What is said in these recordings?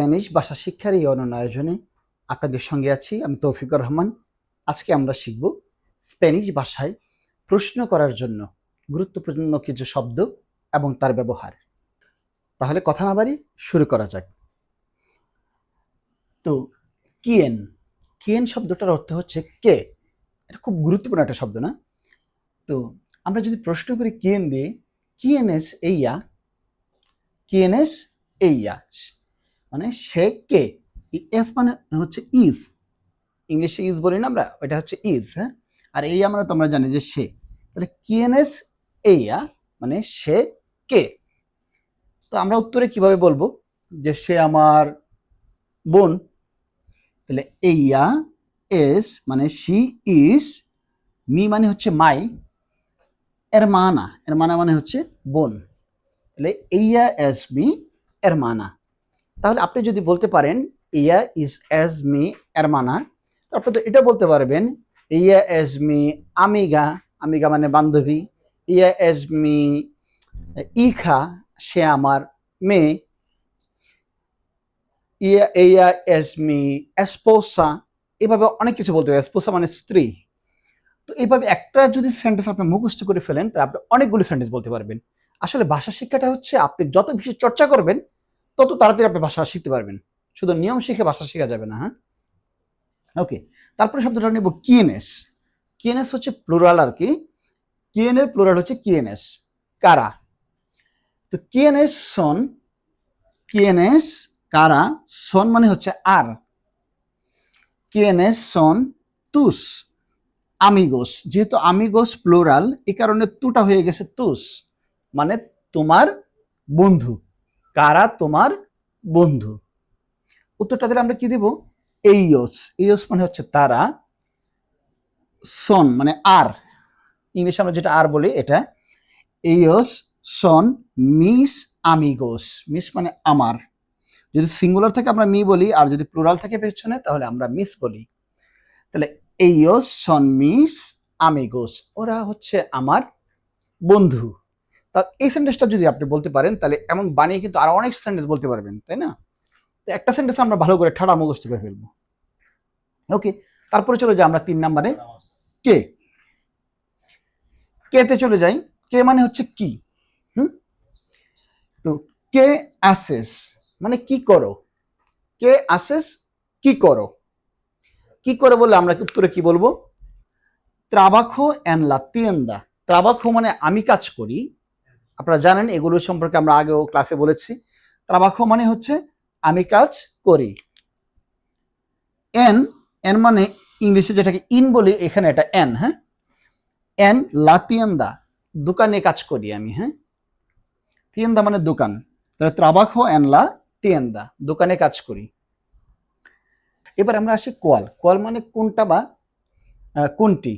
Spanish ভাষা শিক্ষার এই অনন্য আয়োজনে আপনাদের সঙ্গে আছি আমি তৌফিকুর রহমান। আজকে আমরা শিখব স্প্যানিশ ভাষায় প্রশ্ন করার জন্য গুরুত্বপূর্ণ কিছু শব্দ এবং তার ব্যবহার। তাহলে কথা না বাড়ি শুরু করা যাক। তো, কিয়েন। কিয়েন শব্দটার অর্থ হচ্ছে কে। এটা খুব গুরুত্বপূর্ণ একটা শব্দ না? তো, আমরা যদি প্রশ্ন করি কিয়েন দিয়ে কিয়েনেস এইয়া? কিয়েনেস এইয়া? মানে সে কে? এফ মানে হচ্ছে ইজ। ইংলিশে ইজ বলি না আমরা, ওইটা হচ্ছে ইজ হ্যাঁ? আর এই আমরা তোমরা জানি যে সে। তাহলে কিয়েনেস এইয়া মানে সে কে? তো আমরা উত্তরে কীভাবে বলব? যে সে আমার বোন। তাহলে এইয়া এস মানে শি ইজ, মি মানে হচ্ছে মাই, এর মানা। এর মানা মানে হচ্ছে বোন। তাহলে এইয়া এস, মি, এর মানা। তাহলে আপনি যদি বলতে পারেন, ইয়া ইজ এজ মি এরমানা আপনি তো এটা বলতে পারবেন, ইয়া এজ মি আমিগা আমিগা মানে বান্ধবী, ইয়া এজ মি ইখা সে আমার মেয়ে, ইয়া ইয়া এজ মি এসপোসা এভাবে অনেক কিছু বলতে হবে এসপোসা মানে স্ত্রী। তো এইভাবে একটা যদি সেন্টেন্স আপনি মুখস্থ করে ফেলেন, তাহলে আপনি অনেকগুলো সেন্টেন্স বলতে পারবেন। আসলে ভাষা শিক্ষাটা হচ্ছে, আপনি যত বেশি চর্চা করবেন তত তাড়াতাড়ি আপনি ভাষা শিখতে পারবেন। শুধু নিয়ম শিখে ভাষা শেখা যাবে না হ্যাঁ? ওকে তারপরে শব্দটা নেব কিএনএস। কিএনএস হচ্ছে প্লুরাল আর কি। কিএনের প্লুরাল হচ্ছে কিএনএস। কারা? তো কিএনএস সন, কিএনএস, কারা? সন মানে হচ্ছে আর। কিএনএস সন, তুস, আমিগোস। যেহেতু আমিগোস প্লোরাল এই কারণে তুটা হয়ে গেছে তুস। মানে তোমার বন্ধু। কারা তোমার বন্ধু? উত্তরটা দিলে আমরা কি দিব? এইয়স এইয়স মানে হচ্ছে তারা। সন মানে আর। ইংলিশে আমরা যেটা আর বলি, এটা এইয়স সন, মিস, আমিগোস। মিস মানে আমার। যদি সিঙ্গুলার থেকে আমরা মি বলি, আর যদি প্লুরাল থাকে পেছনে, তাহলে আমরা মিস বলি। তাহলে এইয়স সন, মিস, আমিগোস, ওরা হচ্ছে আমার বন্ধু। তা এই সেন্টেন্সটা যদি আপনি বলতে পারেন, তাহলে এমন বানিয়ে কিন্তু আরও অনেক সেন্টেন্স বলতে পারবেন, তাই না? তো একটা সেন্টেন্স আমরা ভালো করে ঠাড়া মুখস্থ করে ফেলব। ওকে তারপরে চলে যাই আমরা তিন নাম্বারে কে? কেতে চলে যাই। কে মানে হচ্ছে কি? হুম? তো কে আসেস মানে কি করো? কে আসেস কি করো? কি করে বলে আমরা উত্তরে কি বলব? ত্রাবাখো অ্যান লা তিয়েন্দা ত্রাবাখো মানে আমি কাজ করি আপনারা জানেন, এগুলো সম্পর্কে আমরা আগেও ক্লাসে বলেছি। ত্রাবাখো মানে হচ্ছে, আমি কাজ করি। এন এন মানে ইংলিশে যেটাকে ইন বলি, এখানে এটা এন হ্যাঁ? এন লা তিয়েন্দা দোকানে কাজ করি আমি হ্যাঁ? তিয়েন্দা মানে দোকান। তাহলে ত্রাবাখো এন লা তিয়েন্দা দোকানে কাজ করি। এবার আমরা আসি কোয়াল। কোয়াল মানে কোনটা বা কোনটি?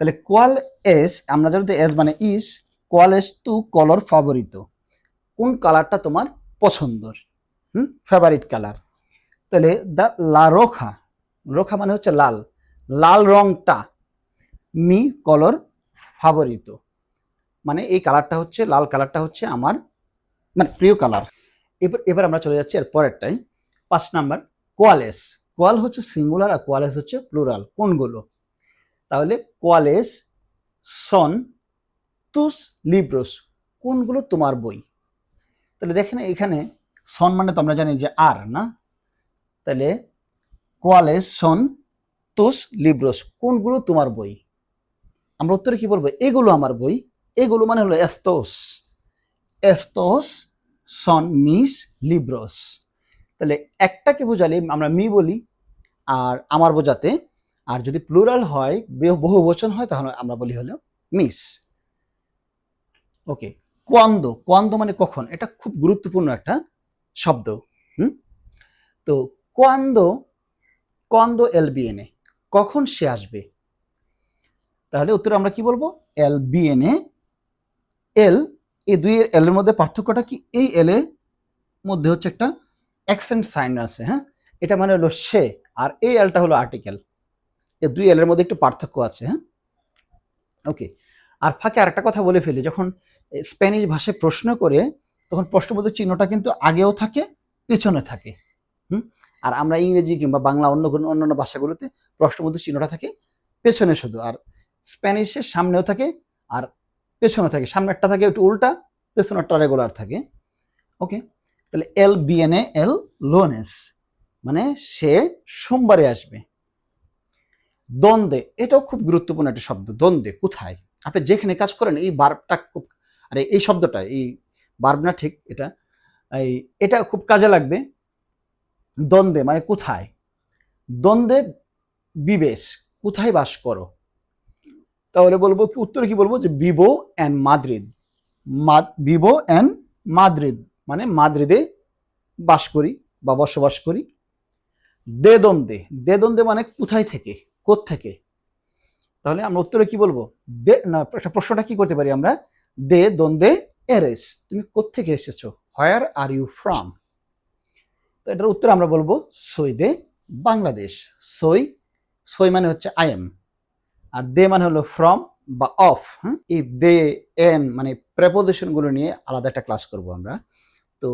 তাহলে কোয়াল এস আমরা যদি এস মানে ইস কোয়াল এস টু কলর ফাভরিত কোন কালারটা তোমার পছন্দর? হুম? ফেভারিট কালার তাহলে দ্য লা রোখা। রোখা মানে হচ্ছে লাল। লাল রংটা মি কলর ফাভরিত মানে এই কালারটা হচ্ছে, লাল কালারটা হচ্ছে আমার মানে প্রিয় কালার এবার এবার আমরা চলে যাচ্ছি এর পরেরটাই। পাঁচ নাম্বার, কোয়ালেস। কোয়াল হচ্ছে সিঙ্গুলার আর কোয়ালেস হচ্ছে প্লুরাল। কোনগুলো? তাহলে কোয়ালেস, সন তুস লিব্রোস, কোনগুলো তোমার বই? তাহলে দেখেন এখানে সন মানে তো আমরা জানি যে আর, না? তাহলে কোয়ালেস সন তুস লিব্রোস, কোনগুলো তোমার বই? আমরা উত্তরে কি বলব? এগুলো আমার বই। এগুলো মানে হলো এস্তোস। এস্তোস, সন, মিস, লিব্রোস। তাহলে একটাকে বোঝালে আমরা মি বলি, আর আমার বোঝাতে, আর যদি প্লুরাল হয়, বহু বচন হয়, তাহলে আমরা বলি হলো মিস। ওকে কোয়ান্দ কোয়ান্দ মানে কখন? এটা খুব গুরুত্বপূর্ণ একটা শব্দ, হুম? তো কোয়ান্দ কোয়ান্দ এল বিএনএ কখন সে আসবে? তাহলে উত্তরে আমরা কি বলব? এল বিএনএ এল, এই দুই এল এর মধ্যে পার্থক্যটা কি? এই এল এর মধ্যে হচ্ছে একটা অ্যাকসেন্ট সাইন আছে হ্যাঁ? এটা মানে হলো সে, আর এই এলটা হলো আর্টিকেল এই দুই এলের মধ্যে একটু পার্থক্য আছে হ্যাঁ? ওকে আর ফাঁকে আরেকটা কথা বলে ফেলি, যখন স্প্যানিশ ভাষায় প্রশ্ন করে, তখন প্রশ্নবোধক চিহ্নটা কিন্তু আগেও থাকে, পেছনে থাকে। হুম? আর আমরা ইংরেজি কিংবা বাংলা অন্য কোনো, অন্যান্য ভাষাগুলোতে প্রশ্নবোধক চিহ্নটা থাকে, পেছনে শুধু। আর স্প্যানিশের সামনেও থাকে, আর পেছনে থাকে। সামনেরটা থাকে একটু উল্টা পেছনেরটা রেগুলার থাকে। ওকে? তাহলে এল বিএনএ এল লোনেস মানে সে সোমবারে আসবে। দ্বন্দ্বে, এটাও খুব গুরুত্বপূর্ণ একটা শব্দ, দ্বন্দ্বে, কোথায়? আপনি যেখানে কাজ করেন, এই বার্বটা খুব, আরে এই শব্দটা, এই বার্ব না ঠিক এটা, এই এটা খুব কাজে লাগবে। দ্বন্দ্বে মানে কোথায়? দ্বন্দ্বে বিবেশ, কোথায় বাস করো? তাহলে বলব কি, উত্তরে কি বলব? যে বিবো অ্যান্ড মাদ্রিদ। বিবো অ্যান্ড মাদ্রিদ মানে মাদ্রিদে বাস করি বা বসবাস করি। দে দ্বন্দ্বে দে দ্বন্দ্বে মানে কোথায় থেকে কোথ থেকে তাহলে আমরা উত্তরে কি বলব? দে, না প্রশ্নটা কি করতে পারি আমরা? দে, দ্বন্দ্বে, এরেস। তুমি কোত্থেকে এসেছ? Where are you from? তো এটার উত্তর আমরা বলব সই দে বাংলাদেশ। সই সই মানে হচ্ছে আই এম আর দে মানে হলো ফ্রম বা অফ হ্যাঁ এই দে, এন মানে প্রেপোজিশনগুলো নিয়ে আলাদা একটা ক্লাস করব আমরা। তো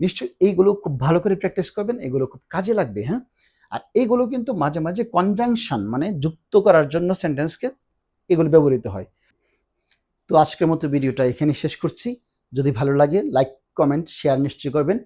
নিশ্চয়ই এইগুলো খুব ভালো করে প্র্যাকটিস করবেন, এগুলো খুব কাজে লাগবে হ্যাঁ? আর এগুলো কিন্তু মাঝে মাঝে কনজাংশন মানে যুক্ত করার জন্য সেন্টেন্সকে এগুলো ব্যবহৃত হয়। তো আজকের মতো ভিডিওটা এখানে শেষ করছি। যদি ভালো লাগে লাইক কমেন্ট শেয়ার নিশ্চয়ই করবেন।